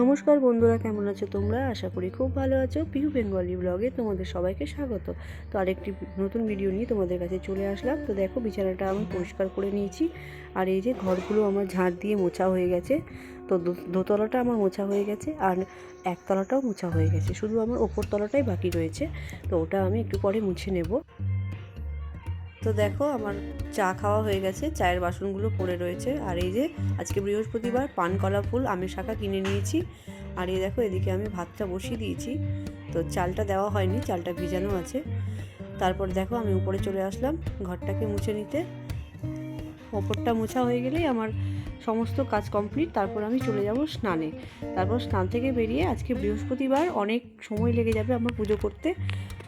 নমস্কার বন্ধুরা, কেমন আছো তোমরা? আশা করি খুব ভালো আছো। পিউ বেঙ্গলি ব্লগে তোমাদের সবাইকে স্বাগত। তো আরেকটি নতুন ভিডিও নিয়ে তোমাদের কাছে চলে আসলাম। তো দেখো, বিছানাটা আমি পরিষ্কার করে নিয়েছি। আর এই যে ঘরগুলো আমার ঝাঁট দিয়ে মোছা হয়ে গেছে। তো দোতলাটা আমার মোছা হয়ে গেছে আর একতলাটাও মোছা হয়ে গেছে। শুধু আমার ওপর তলাটাই বাকি রয়েছে। তো ওটা আমি একটু পরে মুছে নেব। তো দেখো আমার চা খাওয়া হয়ে গেছে চায়ের বাসনগুলো পড়ে রয়েছে। আর এই যে আজকে বৃহস্পতিবার পান কলা ফুল আমের শাখা কিনে নিয়েছি। আর এই দেখো এদিকে আমি ভাতটা বসিয়ে দিয়েছি। তো চালটা দেওয়া হয়নি চালটা ভিজানো আছে। তারপর দেখো আমি উপরে চলে আসলাম ঘরটাকে মুছে নিতে। ওপরটা মোছা হয়ে গেলেই আমার সমস্ত কাজ কমপ্লিট তারপর আমি চলে যাব স্নানে। তারপর স্নান থেকে বেরিয়ে আজকে বৃহস্পতিবার অনেক সময় লেগে যাবে আমার পুজো করতে।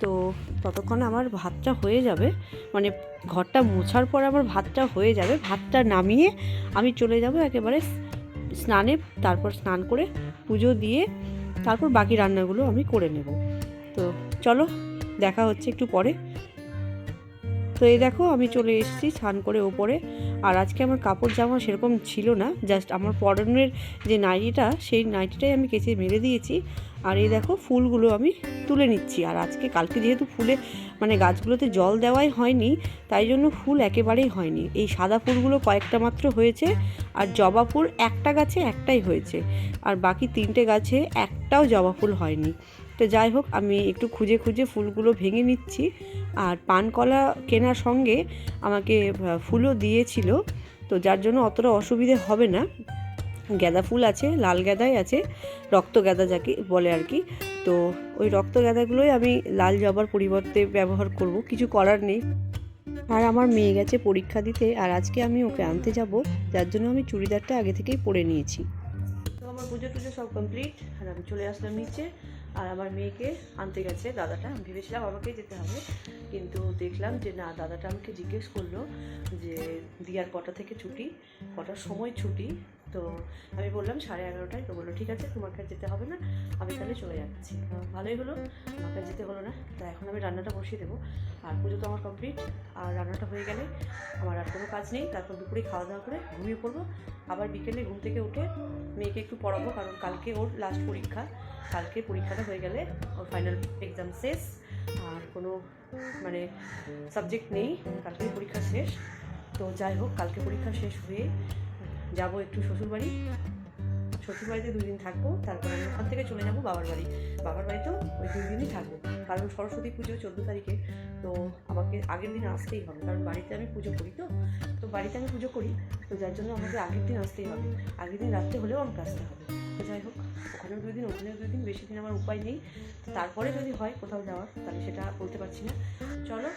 তো ততক্ষণ আমার ভাতটা হয়ে যাবে। মানে ঘরটা মোছার পর আমার ভাতটা হয়ে যাবে। ভাতটা নামিয়ে আমি চলে যাব একেবারে স্নানে, তারপর স্নান করে পুজো দিয়ে তারপর বাকি রান্নাগুলো আমি করে নেব। তো চলো, দেখা হচ্ছে একটু পরে। তো এই দেখো, আমি চলে এসেছি স্নান করে ওপরে। আর আজকে আমার কাপড় জামা সেরকম ছিল না জাস্ট আমার পরনের যে নাইটিটা, সেই নাইটিটাই আমি কেচে মেরে দিয়েছি। আর এই দেখো, ফুলগুলো আমি তুলে নিচ্ছি। আর আজকে, কালকে যেহেতু ফুলে মানে গাছগুলোতে জল দেওয়াই হয়নি, তাই জন্য ফুল একেবারেই হয়নি। এই সাদা ফুলগুলো কয়েকটা মাত্র হয়েছে, আর জবা ফুল একটা গাছে একটাই হয়েছে। আর বাকি তিনটে গাছে একটাও জবা ফুল হয়নি। তো যাই হোক, আমি একটু খুঁজে খুঁজে ফুলগুলো ভেঙে নিচ্ছি। আর পানকলা কেনার সঙ্গে আমাকে ফুলও দিয়েছিল, তো যার জন্য অতটা অসুবিধে হবে না। গাঁদা ফুল আছে, লাল গাঁদাই আছে, রক্ত গাঁদা যাকে বলে আর কি। তো ওই রক্ত গাঁদাগুলোই আমি লাল জবার পরিবর্তে ব্যবহার করব, কিছু করার নেই। আর আমার মেয়ে গেছে পরীক্ষা দিতে, আর আজকে আমি ওকে আনতে যাব, যার জন্য আমি চুড়িদারটা আগে থেকেই পরে নিয়েছি। তো আমার পুজো টুজো সব কমপ্লিট আর আমি চলে আসলাম নিচে। আর আমার মেয়েকে আনতে গেছে দাদাটা। আমি ভেবেছিলাম আমাকেই যেতে হবে, কিন্তু দেখলাম যে না, দাদাটা আমাকে জিজ্ঞেস করল যে, দিয়ার কটা থেকে ছুটি? কটার সময় ছুটি? তো আমি বললাম সাড়ে এগারোটায়। তো বলল, ঠিক আছে তোমাকে যেতে হবে না, আমি তাহলে চলে যাচ্ছি। ভালোই হলো আমাকে যেতে হলো না। তো এখন আমি রান্নাটা বসিয়ে দেবো। আর পুজো তো আমার কমপ্লিট আর রান্নাটা হয়ে গেলে আমার আর কোনো কাজ নেই। তারপর দুপুরে খাওয়া দাওয়া করে ঘুমিয়ে পড়ব। আবার বিকেলে ঘুম থেকে উঠে মেয়েকে একটু পড়াবো, কারণ কালকে ওর লাস্ট পরীক্ষা। কালকে পরীক্ষাটা হয়ে গেলে ওর ফাইনাল এক্সাম শেষ। আর কোনো মানে সাবজেক্ট নেই। কালকে পরীক্ষা শেষ। তো যাই হোক, কালকে পরীক্ষা শেষ হয়ে যাব একটু শ্বশুরবাড়ি। শ্বশুরবাড়িতে দুই দিন থাকব, তারপর আমি ওখান থেকে চলে যাব বাবার বাড়ি। বাবার বাড়িতেও ওই দুই দিনই থাকব, কারণ সরস্বতী পুজো চোদ্দ তারিখে, তো আমাকে আগের দিন আসতেই হবে, কারণ বাড়িতে আমি পুজো করি তো। তো বাড়িতে আমি পুজো করি, তো যার জন্য আমাকে আগের দিন আসতেই হবে। আগের দিন রাত্রে হলেও আমাকে আসতে হবে। তো যাই হোক, ওখানেও দুই দিন, ওখানেও দুই দিন, বেশি দিন আমার উপায় নেই। তো তারপরে যদি হয় কোথাও যাওয়ার, তাহলে সেটা বলতে পারছি না। চলো,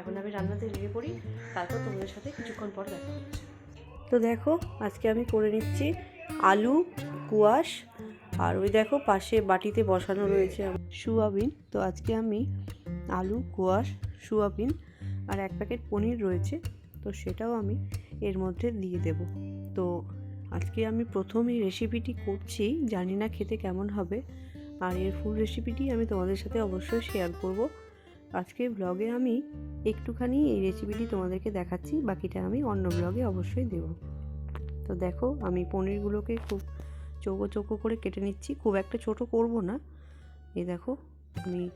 এখন আমি রান্নাতে লেগে পড়ি, তারপর তোমাদের সাথে কিছুক্ষণ পর দেখা হচ্ছে। তো দেখো, আজকে আমি করে নিচ্ছি আলু, কুয়াশ, আর ওই দেখো পাশে বাটিতে বসানো রয়েছে সোয়াবিন। তো আজকে আমি আলু, কুয়াশ, সোয়াবিন আর এক প্যাকেট পনির রয়েছে, তো সেটাও আমি এর মধ্যে দিয়ে দেব। তো আজকে আমি প্রথম এই রেসিপিটি করছি, জানি না খেতে কেমন হবে, আর এর ফুল রেসিপিটি আমি তোমাদের সাথে অবশ্যই শেয়ার করব। আজকে ব্লগে আমি একটুখানি এই রেসিপিটি তোমাদেরকে দেখাচ্ছি, বাকিটা আমি অন্য ব্লগে অবশ্যই দেব। তো দেখো, আমি পনিরগুলোকে খুব চৌকো চৌকো করে কেটে নিচ্ছি। খুব একটা ছোট করব না। এই দেখো, আমি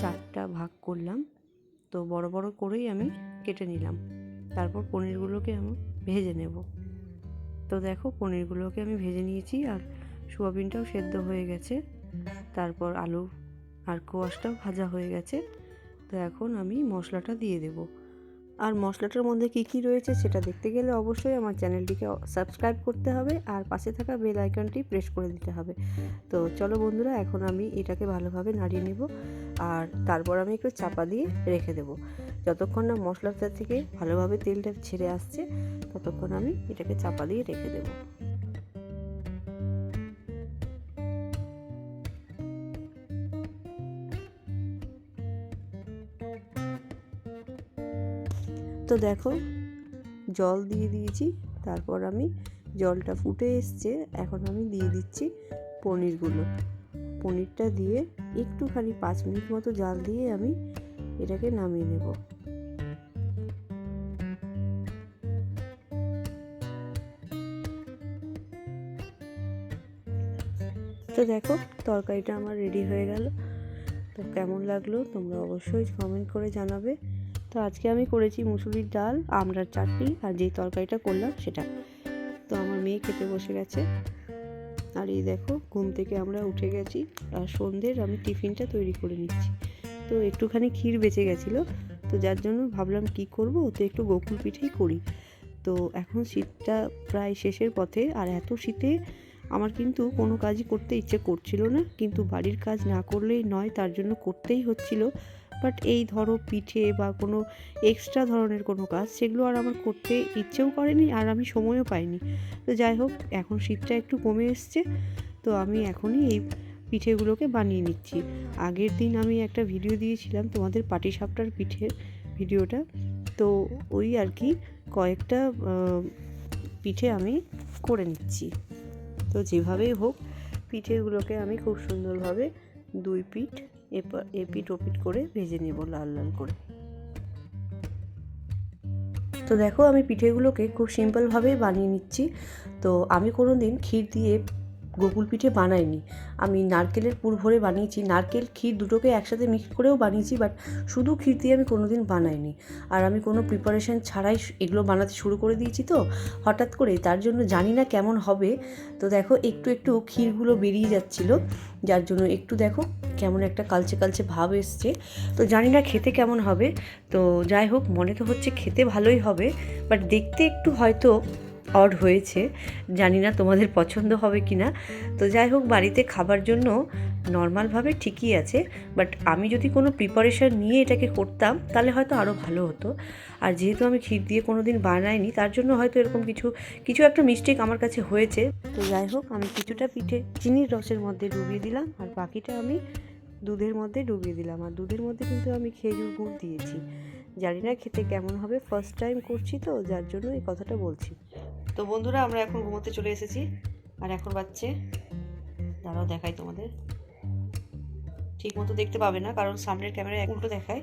চারটা ভাগ করলাম। তো বড় বড় করেই আমি কেটে নিলাম। তারপর পনিরগুলোকে আমি ভেজে নেব। তো দেখো, পনিরগুলোকে আমি ভেজে নিয়েছি আর সোয়াবিনটাও সেদ্ধ হয়ে গেছে। তারপর আলু আর কোয়াশটাও ভাজা হয়ে গেছে। তো এখন আমি মশলাটা দিয়ে দেব। আর মশলাটার মধ্যে কী কী রয়েছে সেটা দেখতে গেলে অবশ্যই আমার চ্যানেলটিকে সাবস্ক্রাইব করতে হবে আর পাশে থাকা বেল আইকনটি প্রেস করে দিতে হবে। তো চলো বন্ধুরা, এখন আমি এটাকে ভালোভাবে নাড়িয়ে নেব আর তারপর আমি একটু চাপা দিয়ে রেখে দেব। যতক্ষণ না মশলাটা থেকে ভালোভাবে তেলটা ছেড়ে আসছে, ততক্ষণ আমি এটাকে চাপা দিয়ে রেখে দেবো। তো দেখো, জল দিয়ে দিয়েছি, তারপর আমি জলটা ফুটে এসছে, এখন আমি দিয়ে দিচ্ছি পনিরগুলো। পনিরটা দিয়ে একটুখানি পাঁচ মিনিট মতো জাল দিয়ে আমি এটাকে নামিয়ে নেব। তো দেখো, তরকারিটা আমার রেডি হয়ে গেল। তো কেমন লাগল তোমরা অবশ্যই কমেন্ট করে জানাবে। তো আজকে আমি করেছি মুসুরির ডাল আমড়ার চাটনি আর যেই তরকারিটা করলাম সেটা। তো আমার মেয়ে খেতে বসে গেছে। আর এই দেখো, ঘুম থেকে আমরা উঠে গেছি আর সন্ধ্যের আমি টিফিনটা তৈরি করে নিচ্ছি। তো একটুখানি ক্ষীর বেঁচে গেছিল, তো যার জন্য ভাবলাম কি করব? তো একটু গোকুল পিঠেই করি। তো এখন শীতটা প্রায় শেষের পথে আর এত শীতে আমার কিন্তু কোনো কাজই করতে ইচ্ছে করছিল না। কিন্তু বাড়ির কাজ না করলেই নয়, তার জন্য করতেই হচ্ছিল। বাট এই ধরো পিঠে বা কোনো এক্সট্রা ধরনের কোনো কাজ সেগুলো আর আমার করতে ইচ্ছেও করেনি আর আমি সময়ও পাইনি। তো যাই হোক, এখন শীতটা একটু কমে এসছে, তো আমি এখনই এই পিঠেগুলোকে বানিয়ে নিচ্ছি। আগের দিন আমি একটা ভিডিও দিয়েছিলাম তোমাদের পাটিসাপটার পিঠের ভিডিওটা, তো ওই আর কি কয়েকটা পিঠে আমি করে নিচ্ছি। তো যেভাবেই হোক, পিঠেগুলোকে আমি খুব সুন্দরভাবে দুই পিঠ এপা এপিট ওপিট করে ভেজে নেব লাল লাল করে। তো দেখো আমি পিঠেগুলোকে খুব সিম্পলভাবেই বানিয়ে নিচ্ছি। তো আমি কোনো দিন ক্ষীর দিয়ে গোকুল পিঠে বানাইনি। আমি নারকেলের পুর ভরে বানিয়েছি। নারকেল, ক্ষীর দুটোকে একসাথে মিক্স করেও বানিয়েছি বাট শুধু ক্ষীর দিয়ে আমি কোনোদিন বানাইনি। আর আমি কোনো প্রিপারেশন ছাড়াই এগুলো বানাতে শুরু করে দিয়েছি তো। হঠাৎ করে তার জন্য জানি না কেমন হবে। তো দেখো, একটু একটু ক্ষীরগুলো বেরিয়ে যাচ্ছিল। যার জন্য একটু দেখো, কেমন একটা কালচে কালচে ভাব এসছে। তো জানি না খেতে কেমন হবে। তো যাই হোক, মনে তো হচ্ছে খেতে ভালোই হবে। বাট দেখতে একটু হয়তো অড হয়েছে, জানি না তোমাদের পছন্দ হবে কি না। তো যাই হোক, বাড়িতে খাবার জন্য নর্মালভাবে ঠিকই আছে বাট আমি যদি কোনো প্রিপারেশন নিয়ে এটাকে করতাম, তাহলে হয়তো আরও ভালো হতো। আর যেহেতু আমি ক্ষীর দিয়ে কোনো দিন বানাইনি, তার জন্য হয়তো এরকম কিছু কিছু একটা মিস্টেক আমার কাছে হয়েছে। তো যাই হোক, আমি কিছুটা পিঠে চিনির রসের মধ্যে ডুবিয়ে দিলাম, আর বাকিটা আমি দুধের মধ্যে ডুবিয়ে দিলাম। আর দুধের মধ্যে কিন্তু আমি খেজুর গুড় দিয়েছি। জানি না খেতে কেমন হবে ফার্স্ট টাইম করছি তো, যার জন্য এই কথাটা বলছি। তো বন্ধুরা, আমরা এখন ঘুমোতে চলে এসেছি। আর এখন বাচ্চে দাঁড়াও দেখাই তোমাদের। ঠিক মতো দেখতে পাবে না, কারণ সামনের ক্যামেরায় উল্টো দেখায়।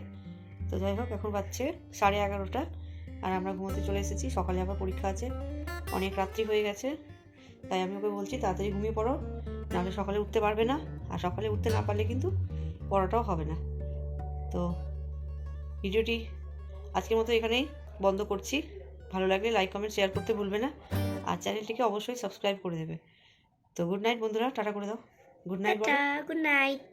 তো যাই হোক, এখন বাচ্চে সাড়ে এগারোটা, আর আমরা ঘুমোতে চলে এসেছি। সকালে আবার পরীক্ষা আছে, অনেক রাত্রি হয়ে গেছে। তাই আমি ওকে বলছি, তাড়াতাড়ি ঘুমিয়ে পড়ো, নাহলে সকালে উঠতে পারবে না। আর সকালে উঠতে না পারলে কিন্তু পড়াটাও হবে না। তো, ভিডিওটি আজকের মতো এখানেই বন্ধ করছি। ভালো লাগলে লাইক কমেন্ট শেয়ার করতে ভুলবে না। আর চ্যানেলটিকে অবশ্যই সাবস্ক্রাইব করে দেবে। তো গুড নাইট বন্ধুরা, টাটা করে দাও। Good night good night